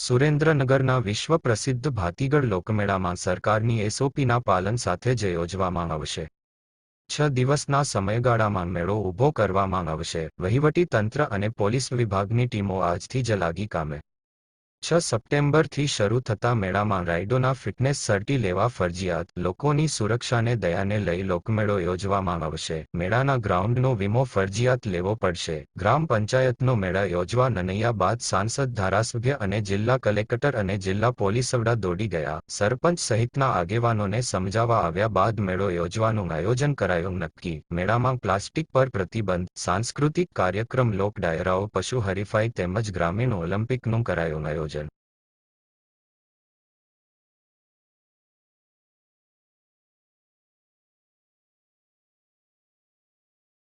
સુરેન્દ્રનગરના વિશ્વ પ્રસિદ્ધ ભાતીગઢ લોકમેળામાં સરકારની એસઓપીના પાલન સાથે જ યોજવામાં આવશે. છ દિવસના સમયગાળામાં મેળો ઊભો કરવામાં આવશે. વહીવટી તંત્ર અને પોલીસ વિભાગની ટીમો આજથી જ લાગી કામે. છ સપ્ટેમ્બરથી શરૂ થતા મેળામાં રાઇડોના ફિટનેસ સર્ટી લેવા ફરજિયાત, લોકોની સુરક્ષાને દયાને લઈ લોકમેળો યોજવામાં આવશે. મેળાના ગ્રાઉન્ડનો વીમો ફરજિયાત લેવો પડશે. ગ્રામ પંચાયતનો મેળા યોજવા નનૈયા બાદ સાંસદ, ધારાસભ્ય અને જિલ્લા કલેક્ટર અને જિલ્લા પોલીસ વડા દોડી ગયા. સરપંચ સહિતના આગેવાનોને સમજાવવા આવ્યા બાદ મેળો યોજવાનું આયોજન કરાયું નક્કી. મેળામાં પ્લાસ્ટિક પર પ્રતિબંધ, સાંસ્કૃતિક કાર્યક્રમ લોક ડાયરાઓ પશુ હરીફાઈ તેમજ ગ્રામીણ ઓલિમ્પિકનું કરાયું આયોજન.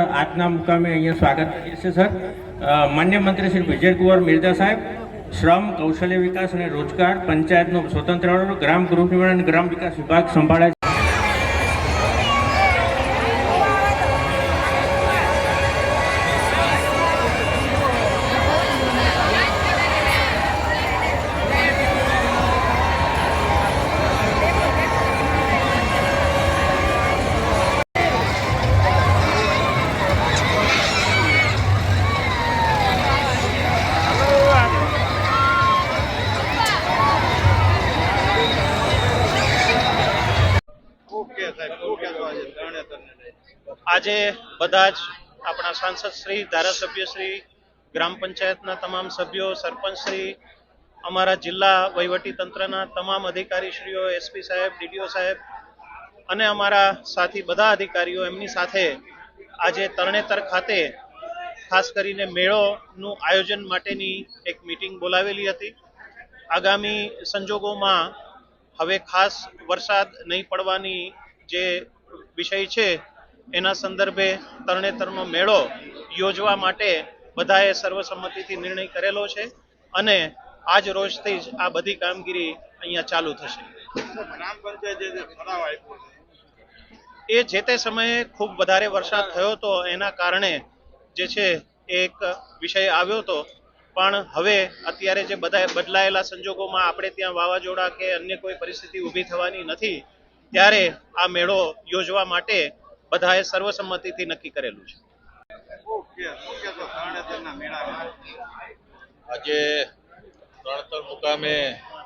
આજના મુકામે અહીંયા સ્વાગત કરીએ છીએ, સર. માન્ય મંત્રી શ્રી વિજય કુંવર મિર્ઝા સાહેબ, શ્રમ, કૌશલ્ય વિકાસ અને રોજગાર પંચાયતનો સ્વતંત્ર ગ્રામ ગૃહ નિર્માણ અને ગ્રામ વિકાસ વિભાગ સંભાળે આજે બધા જ આપણા સાંસદ શ્રી, ધારાસભ્ય શ્રી, ગ્રામ પંચાયતના તમામ સભ્યો, સરપંચ શ્રી, અમારા જિલ્લા વહીવટી તંત્રના તમામ અધિકારીશ્રીઓ એસપી સાહેબ ડીડીઓ સાહેબ અને અમારા સાથી બધા અધિકારીઓ એમની સાથે આજે તરણેતર ખાતે ખાસ કરીને મેળોનું આયોજન માટેની એક મીટિંગ બોલાવેલી હતી. આગામી સંજોગોમાં હવે ખાસ વરસાદ નહીં પડવાની જે વિષય છે એના સંદર્ભે તરણેતરનો મેળો યોજવા માટે બધાએ સર્વસંમતિથી નિર્ણય કરેલો છે અને આજ રોજથી જ આ બધી કામગીરી અહીંયા ચાલુ થશે. એ જે તે સમયે ખૂબ વધારે વરસાદ થયો હતો એના કારણે જે છે એક વિષય આવ્યો હતો. પણ હવે અત્યારે જે બધા બદલાયેલા સંજોગોમાં આપણે ત્યાં વાવાઝોડા કે અન્ય કોઈ પરિસ્થિતિ ઊભી થવાની નથી ત્યારે આ મેળો યોજવા માટે બધાએ સર્વસંમતિથી નક્કી કરેલું છે. ઓકે ઓકે તો તરણેતરના મેળામાં. આજે તરણતર મુકામે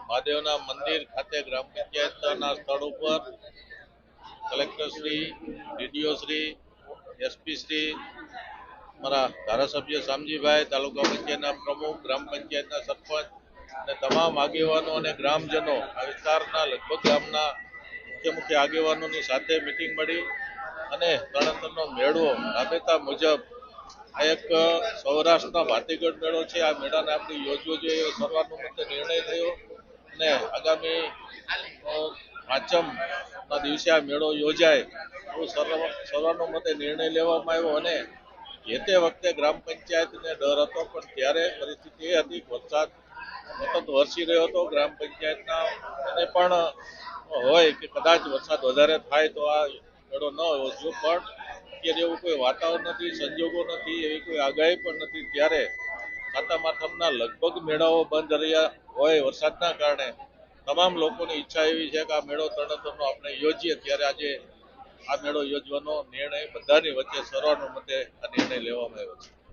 મહાદેવના મંદિર ખાતે ગ્રામ પંચાયતના સ્થળ ઉપર collector Shri DDO Shri SP Shri મારા ધારાસભ્ય શામજીભાઈ તાલુકા પંચાયતના પ્રમુખ ગ્રામ પંચાયતના સરપંચ અને તમામ આગેવાનો અને ગ્રામજનો આ વિસ્તારના લગભગ ગામના મુખ્ય મુખ્ય આગેવાનોની સાથે મિટિંગ મળી. અને તરણતરનો મેળો રાબેતા મુજબ આ એક સૌરાષ્ટ્રના ભાતીગઢ મેળો છે. આ મેળાને આપણે યોજવો જોઈએ. સર્વાનુમતે નિર્ણય થયો અને આગામી પાંચમના દિવસે આ મેળો યોજાય એવો સર્વ, સર્વાનુમતે નિર્ણય લેવામાં આવ્યો અને જે તે વખતે ગ્રામ પંચાયતને ડર હતો, પણ ત્યારે પરિસ્થિતિ એ હતી. વરસાદ સતત વરસી રહ્યો હતો ગ્રામ પંચાયતના. અને પણ હોય કે કદાચ વરસાદ વધારે થાય તો આ મેળો ન યોજવો પણ અત્યારે એવું કોઈ વાતાવરણ નથી, સંજોગો નથી, એવી કોઈ આગાહી પણ નથી. ત્યારે ખાતા માથમના લગભગ મેળાઓ બંધ રહ્યા હોય વરસાદના કારણે. તમામ લોકોની ઈચ્છા એવી છે કે આ મેળો તરણતરનો આપણે યોજીએ. ત્યારે આજે આ મેળો યોજવાનો નિર્ણય બધાની વચ્ચે સર્વાનુમતે આ નિર્ણય લેવામાં આવ્યો છે.